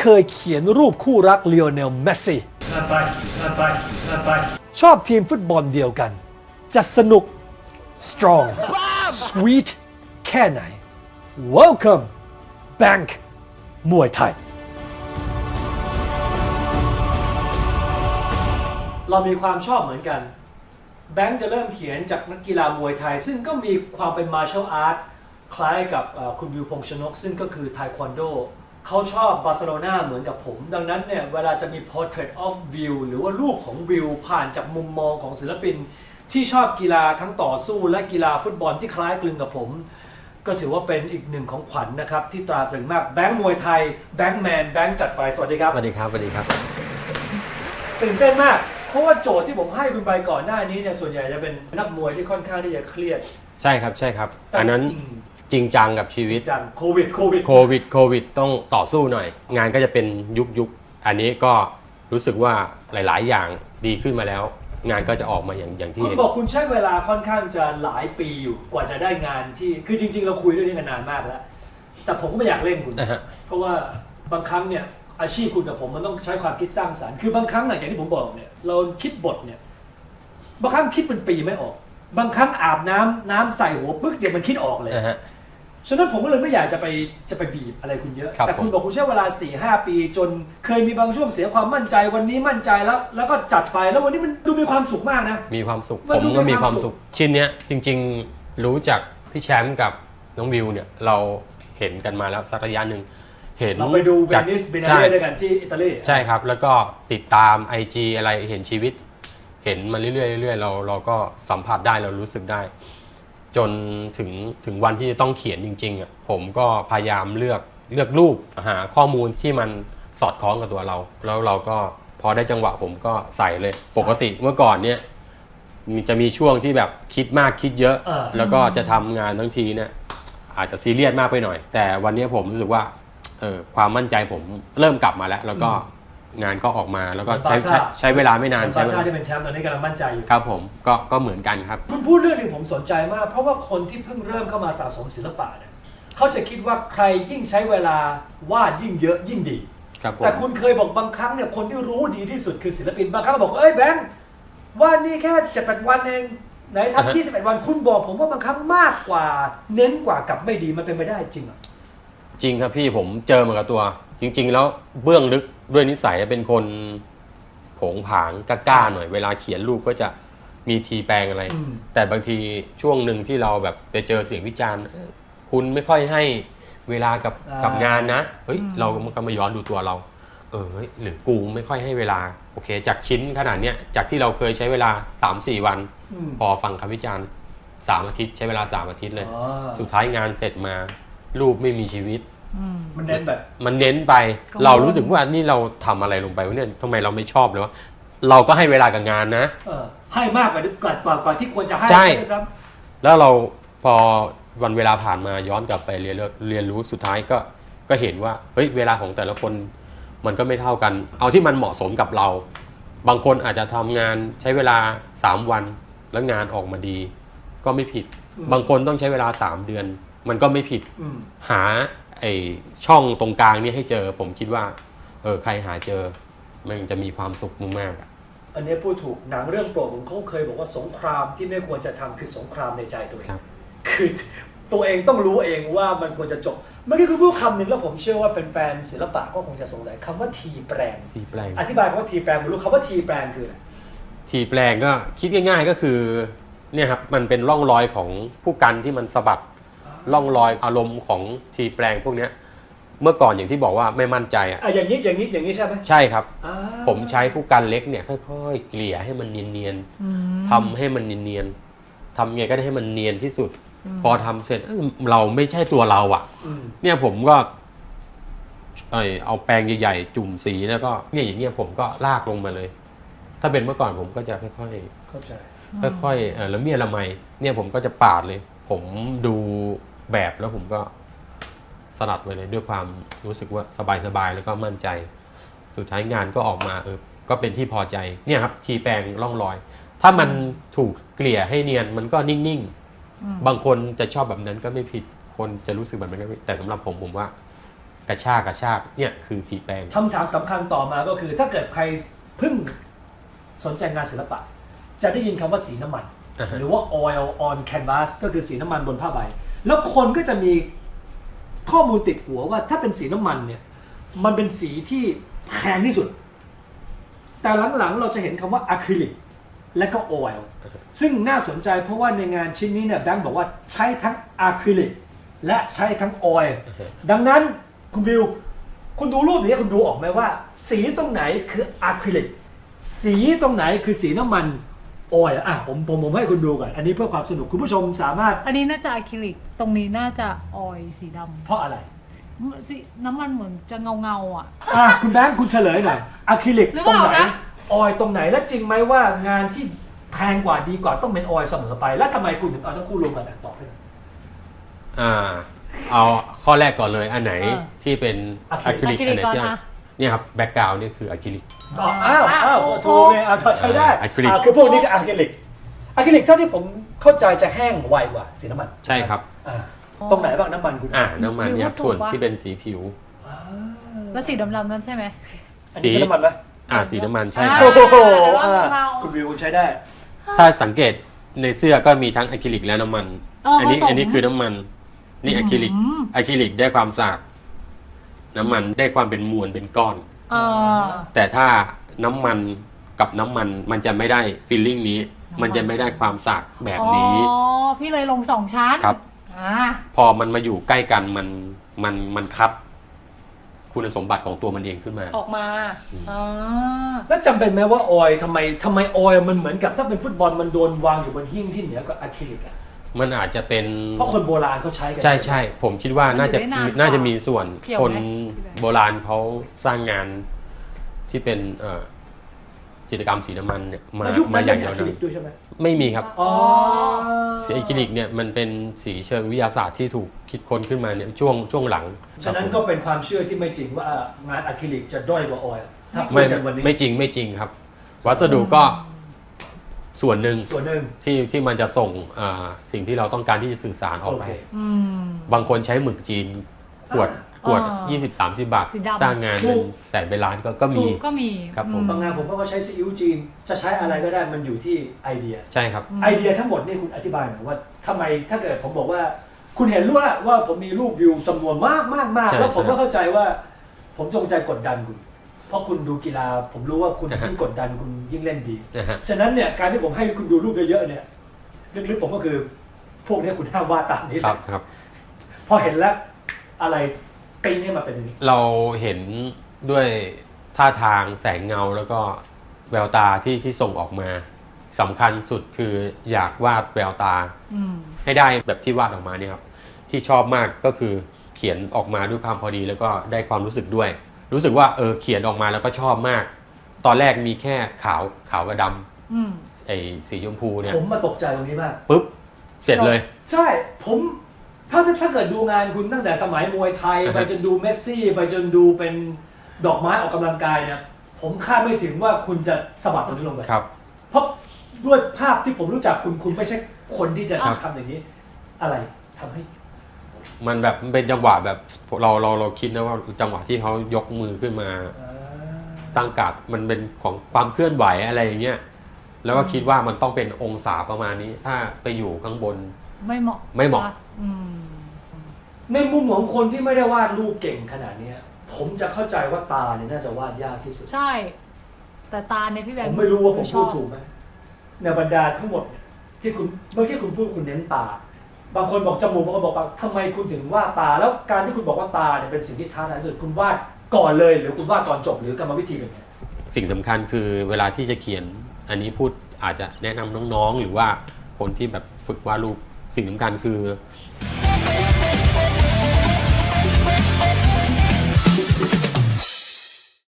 เคยเขียนรูปคู่รักเลโอเนลเมสซี่ชอบทีมฟุตบอลเดียวกัน จะสนุก strong sweet แค่ไหน welcome bank มวยไทย เรามีความชอบเหมือนกัน แบงค์จะเริ่มเขียนจากนักกีฬามวยไทย ซึ่งก็มีความเป็น martial art คล้ายกับคุณวิวพงษ์ชนก ซึ่งก็คือไทควันโด เขาชอบบาร์เซโลนาเหมือนกับผม ดังนั้นเนี่ยเวลาจะมี portrait of view หรือว่ารูปของวิวผ่านจากมุมมองของศิลปิน ที่ชอบกีฬาทั้งต่อสู้และกีฬาฟุตบอลที่คล้ายคลึงกับผม ก็ถือว่าเป็นอีกหนึ่งของขวัญนะครับ ที่ตราตรึงมากแบงค์มวยไทยแบงค์แมนแบงค์จัดไปสวัสดีครับสวัสดีครับสวัสดีครับตื่นเต้นมากเพราะว่าโจทย์ที่ผมให้คุณไปก่อนหน้านี้เนี่ยส่วนใหญ่จะเป็นนักมวยที่ค่อนข้างที่จะเครียด ใช่ครับใช่ครับ อันนั้น จริงจังกับชีวิตจังโควิดโควิดโควิดโควิดต้องต่อสู้หน่อย งานก็จะเป็นยุคยุคอันนี้ก็รู้สึกว่าหลาย ๆ อย่างดีขึ้นมาแล้ว งานก็จะออกมาอย่างอย่างที่คุณเห็น บอกคุณใช้เวลาค่อนข้างจะหลายปีอยู่กว่าจะได้งานที่คือจริง ๆ เราคุยเรื่องนี้กันนานมากแล้ว แต่ผมก็ไม่อยากเล่นคุณนะฮะ เพราะว่าบางครั้งเนี่ยอาชีพคุณกับผมมันต้องใช้ความคิดสร้างสรรค์คือบางครั้งอะอย่างที่ผมบอกเนี่ยเราคิดบทเนี่ยบางครั้งคิดเป็นปีไม่ออก บางครั้งอาบน้ำน้ำใส่หัวปึ๊กเดี๋ยวมันคิดออกเลยนะฮะ ฉะนั้นผมก็เลยไม่อยากจะไปจะไปบีบอะไรคุณเยอะ ครับแต่คุณผม บอกคุณใช้เวลา4ี่หปี จนเคยมีบางช่วงเสียความมั่นใจวันนี้มั่นใจแล้ว แล้วก็จัดไปแล้ววันนี้มันดูมีความสุขมากนะ มีความสุข มันผมดูก็มีมีความมคาวสุสุข ข ชิ้นเนี้ยจริงๆรู้จักพี่แชมป์กับน้องวิวเนี่ยเราเห็นกันมาแล้วสักระยะหนึ่งเห็นเราไปดูเวจากนิสเบนาใช่ เล่ด้วยกันที่อิตาลี ใช่ครับ แล้วก็ติดตาม IG อะไรเห็นชีวิต เห็นมาเรื่อยๆเรื่อยๆเราเราก็สัมผัสได้เรารู้สึกได้ จนถึงถึงวันที่จะต้องเขียนจริงๆอะผมก็พยายามเลือกเลือกรูปหาข้อมูลที่มันสอดคล้องกับตัวเรา แล้วเราก็พอได้จังหวะผมก็ใส่เลย ปกติเมื่อก่อนเนี่ยมีจะมีช่วงที่แบบคิดมากคิดเยอะอ่าแล้วก็จะทำงานทั้งทีเนี่ยอาจจะซีเรียสมากไปหน่อย แต่วันนี้ผมรู้สึกว่าเออความมั่นใจผมเริ่มกลับมาแล้ว แล้วก็ งานก็ออกมาแล้วก็ใช้ใช้ใช้เวลาไม่นานบาใช้เวซ่าลาที่เป็นแชมป์ตอนนี้กำลังมั่นใจอยู่ ครับผมก็ก็เหมือนกันครับ คุณพูดเรื่องหนึงผมสนใจมาก เพราะว่าคนที่เพิ่งเริ่มเข้ามาสะสมศิลปะเนี่ยเขาจะคิดว่าใครยิ่งใช้เวลาวาดยิ่งเยอะยิ่งดี ครับผมแต่คุณเคยบอกบางครั้งเนี่ยคนที่รู้ดีที่สุดคือศิลปินบางครั้งก็บอกเอ้ยแบงค์ว่านี่แค่เจ็ดแปดวันเองไหนทำยี่สิบเอ็ดวันคุณบอกผมว่าบางครั้งมากกว่า เน้นกว่ากับไม่ดีมันเป็นไปได้จริงเหรอ จริงครับพี่ผมเจอมากับตัว จริง ๆ แล้วเบื้องลึก ด้วยนิสัยเป็นคนโผงผางกล้าๆหน่อย เวลาเขียนรูปก็จะมีทีแปลงอะไรอืมแต่บางทีช่วงหนึ่งที่เราแบบไปเจอเสียงวิจารณ์เอ้ยคุณไม่ค่อยให้เวลากับอ่ากักับงานนะเฮ้ยเรามันก็มาย้อนดูตัวเรา เออเฮ้ยหรือกูไม่ค่อยให้เวลาโอเค จากชิ้นขนาดเนี้ยจากที่เราเคยใช้เวลา3-4วันอืมพอฟังคำวิจารณ์สามอาทิตย์ใช้เวลาสามอาทิตย์เลยอ๋อสุดท้ายงานเสร็จมา รูปไม่มีชีวิตอื มมันเน้นแบบ มันเน้นไปกังวลเรารู้สึกว่านี่เราทำอะไรลงไปวะเนี่ยทำไมเราไม่ชอบเลยวะเราก็ให้เวลากับงานนะเออให้มากกว่ากว่ากว่ากว่าที่ควรจะให้ใช่ด้วยซ้แล้วเราพอวันเวลาผ่านมาย้อนกลับไปเรียนรู้เรียนรู้สุดท้ายก็ก็เห็นว่าเฮ้ยเวลาของแต่ละคนมันก็ไม่เท่ากัน เอาที่มันเหมาะสมกับเรา บางคนอาจจะทำงานใช้เวลา 3 วัน แล้วงานออกมาดี ก็ไม่ผิด บางคนต้องใช้เวลา 3 เดือน มันก็ไม่ผิดำอืมหา ไอช่องตรงกลางนี้ให้เจอ ผมคิดว่า เออใครหาเจอ มันจะมีความสุขมากๆอะอันนี้พูดถูกหนังเรื่องโปรดผมเขาเคยบอกว่าสงครามที่ไม่ควรจะทำคือสงครามในใจตัวเอง ครับ คือตัวเองต้องรู้เองว่ามันควรจะจบเมื่อกี้คุณพูดคำหนึ่งแล้วผมเชื่อว่าแฟนๆศิลปะก็คงจะสงสัยคำว่าทีแปลง ทีแปลง อธิบายคำว่าทีแปลงไม่รู้คำว่าทีแปลงคืออะไรทีแปลงก็คิดง่ายๆก็คือเนี่ยครับมันเป็นร่องรอยของผู้กันที่มันสะบัด ร่องรอยอารมณ์ของทีแปลงพวกเนี้ยเมื่อก่อนอย่างที่บอกว่าไม่มั่นใจอะอะอย่างนี้อย่างนี้อย่างนี้ใช่ไหมใช่ครับ อ่าผมใช้ผู้กันเล็กเนี่ยค่อยๆเกลี่ยให้มันเนียนอืมๆทำให้มันเนียนๆทำไงก็ได้ให้มันเนียนที่สุดอืมพอทำเสร็จเอ้ยเราไม่ใช่ตัวเราอะ อืมเนี่ยผมก็เอยเอาแปรงใหญ่ๆ จุ่มสีแล้วก็เนี่ยอย่างเงี้ยผมก็ลากลงมาเลย ถ้าเป็นเมื่อก่อนผมก็จะค่อยเข้าใจๆค่อยๆเอ่อละเมียดละไมเนี่ยผมก็จะปาดเลย ผมดู แบบแล้วผมก็สลัดไปเลยด้วยความรู้สึกว่าสบายๆแล้วก็มั่นใจ สุดท้ายงานก็ออกมาเออก็เป็นที่พอใจเนี่ยครับทีแปรงร่องรอย ถ้ามันถูกเกลี่ยให้เนียนมันก็นิ่งๆ บางคนจะชอบแบบนั้นก็ไม่ผิดคนจะรู้สึกแบบนั้นก็ไม่แต่สำหรับผมผมว่าไอกระชากกระชากเนี่ยคือทีแปลงคำถามสำคัญต่อมาก็คือ ถ้าเกิดใครเพิ่งสนใจงานศิลปะ จะได้ยินคำว่าสีน้ำมันอ่าฮะหรือว่า oil on canvas ก็คือสีน้ำมันบนผ้าใบ แล้วคนก็จะมีข้อมูลติดหัวว่าถ้าเป็นสีน้ำมันเนี่ยมันเป็นสีที่แพงที่สุด แต่หลังๆเราจะเห็นคำว่าอะคริลิกและก็ oil ซึ่งน่าสนใจเพราะว่าในงานชิ้นนี้เนี่ยแบงค์บอกว่าใช้ทั้งอะคริลิกและใช้ทั้ง oil ดังนั้นคุณบิวคุณดูรูปนี้คุณดูออกไหมว่า สีตรงไหนคืออะคริลิกสีตรงไหนคือสีน้ำมัน ออยล์อะผมผมผมให้คุณดูก่อน อันนี้เพื่อความสนุกคุณผู้ชมสามารถอันนี้น่าจะอะคริลิก ตรงนี้น่าจะออยล์สีดเพราะอะไรำสีน้ำมันเหมือนจะเงาเงาๆอะ อะคุณแบงค์คุณเฉลยหน่อยอะคริลิกหรือตรงไหนเปล่าคะออยล์ตรงไหนและจริงไหมว่างานที่แพงกว่าดีกว่าต้องเป็นออยล์เสมอไป แล้วทำไมคุณถึงเอาทั้งคู่รวมกันอะตอบให้หน่อย อ่า เอาข้อแรกก่อนเลย อันไหนเออ ที่เป็นอะอะคคริริลิลิกกอันไหนที่อะคริลิกก่อนนะ เนี่ยครับแบ็กกราวนี่คืออะคริลิก อ๋ออ้าวอ้าวโอ้โหถูกเลยอะใช้ได้อะคริลิก อ่าคือพวกนี้ก็อะคริลิกอะคริลิกเท่าที่ผมเข้าใจจะแห้งไวกว่าสีน้ำมันใช่ครับอ่าตรงไหนบ้างน้ำมันคุณอ่าน้ำมันเนี่ยหรือว่าส่วนถูกปะที่เป็นสีผิว อ่าแล้วสีดำๆนั้นใช่ไหม อันนี้ใช้น้ำมันไหมอ่าสีน้ำมันใช่อ่าครับ โอ้โหแต่ว่าอ่าเรา คุณวิวคุณใช้ได้ ถ้าสังเกตในเสื้อก็มีทั้งอะคริลิกและน้ำมันเอออัอันนี้ผสม อันนี้คือน้ำมัน นี่อะคริลิกอืมอะคริลิกได้ความสะอาด น้ำมันได้ความเป็นมวลเป็นก้อน เออ แต่ถ้าน้ำมันกับน้ำมันมันจะไม่ได้ฟีลลิ่งนี้ น้ำมัน มันจะไม่ได้ความสะอาดแบบนี้ อ๋อ พี่เลยลงสองชั้นครับ อ่า พอมันมาอยู่ใกล้กันมันมันมันคัดคุณสมบัติของตัวมันเองขึ้นมา ออกมาอ่าแล้วจำเป็นไหมว่าออยล์ทำไมทำไมออยล์มันเหมือนกับถ้าเป็นฟุตบอลมันโดนวางอยู่บนหิ้งที่เหนือกว่าอะคริลิกอะ มันอาจจะเป็นเพราะคนโบราณเขาใช้กันใช่ใช่ผมคิดว่าน่าจะมันอยู่ได้นานกว่าน่าจะมีส่วนเกี่ยวไหม คนโบราณเขาสร้างงานที่เป็นเอ่อจิตรกรรมสีน้ำมันเนี่ยมาแล้วยุคมานั้นอย่างมียาอะวครินาลินกด้วยใช่ไหมไม่มีครับ อ๋อสีอะคริลิกเนี่ยมันเป็นสีเชิงวิทยาศาสตร์ที่ถูกคิดค้นขึ้นมาเนี่ยช่วงช่วงหลังฉะนั้นก็เป็นความเชื่อที่ไม่จริงว่างานอะคริลิกจะด้อยกว่าออยล์ถ้าพูไม่ดกันวันนี้ ไม่จริงไม่จริงครับ วัสดุก็ ส่วนหนึ่งส่วนหนึ่งที่ที่มันจะส่งอ่าสิ่งที่เราต้องการที่จะสื่อสารออกโอไปเคอืม บางคนใช้หมึกจีนขวดขวด อ่า20 30 บาท สีดำ สร้างงานเป็นแสนเป็นล้านก็ก็มีก็มีครับผมอืบางงานผมก็ใช้ซีอิ๊วจีน จะใช้อะไรก็ได้มันอยู่ที่ไอเดีย ใช่ครับอืมไอเดียทั้งหมดนี่คุณอธิบายหน่อยว่าทำไมถ้าเกิดผมบอกว่า คุณเห็นรู้แล้วว่าผมมีรูปวิวจำนวนมากมากมากใช่แล้วผมใช่ ก็เข้าใจว่า ผมจงใจกดดันคุณ เพราะคุณดูกีฬา ผมรู้ว่าคุณอ่าฮะ ยิ่งกดดันคุณยิ่งเล่นดี นะฮะฉะนั้นเนี่ยการที่ผมให้คุณดูรูปเยอะๆเนี่ยลึกๆผมก็คือ พวกเนี้ยคุณห้ามวาดตามนี้ครับครับ พอเห็นแล้ว อะไรปิ้งให้มาเป็นอย่างนี้ เราเห็นด้วยท่าทางแสงเงาแล้วก็แววตาที่ที่ส่งออกมาสำคัญสุดคืออยากวาดแววตา อืม ให้ได้แบบที่วาดออกมาเนี่ยครับที่ชอบมากก็คือเขียนออกมาด้วยความพอดีแล้วก็ได้ความรู้สึกด้วย รู้สึกว่าเออเขียนออกมาแล้วก็ชอบมาก ตอนแรกมีแค่ขาวขาวกับดอืมำไอ้สีชมพูเนี่ยผมมาตกใจตรงนี้มาก ปุ๊บเสร็จเลย ใช่ ผมถ้าถ้าเกิดดูงานคุณตั้งแต่สมัยมวยไทย อ่าฮะ ไปจนดูเมสซี่ ไปจนดูเป็นดอกไม้ออกกำลังกายเนี่ยผมคาดไม่ถึงว่าคุณจะสะบัดตรงนี้ลงไป ครับ เพราะด้วยภาพที่ผมรู้จักคุณคุณไม่ใช่คนที่จะครับ ทำอย่างนี้ อะไรทำให้ มันแบบมันเป็นจังหวะแบบเราเราเราคิดนะว่าจังหวะที่เขายกมือขึ้นมาตั้งการ์ดมันเป็นของความเคลื่อนไหวอะไรอย่างเงี้ยแล้วก็คิดว่ามันต้องเป็นองศาประมาณนี้ ถ้าไปอยู่ข้างบน ไม่เหมาะไม่เหมาะนอืมในมุมของคนที่ไม่ได้วาดรูปเก่งขนาดเนี้ย ผมจะเข้าใจว่าตาเนี่ยน่าจะวาดยากที่สุด ใช่ แต่ตาเนี่ยพี่แบงผค์มไม่รู้ว่าผมชพูอดบถูกไหมในบรรดาทั้งหมดเนี่ยที่คุณเมื่อกี้คุณพูดคุณเน้นตา บางคนบอกจมูกบางคนบอกปากทำไมคุณถึงวาดตา แล้วการที่คุณบอกว่าตาเนี่ยเป็นสิ่งที่ท้าทายที่สุดคุณวาดก่อนเลย หรือคุณวาดก่อนจบหรือกรรมวิธีเป็นไงสิ่งสำคัญคือเวลาที่จะเขียน อันนี้พูดอาจจะแนะนำน้องๆ หรือว่าคนที่แบบฝึกวาดรูปสิ่งสำคัญคือ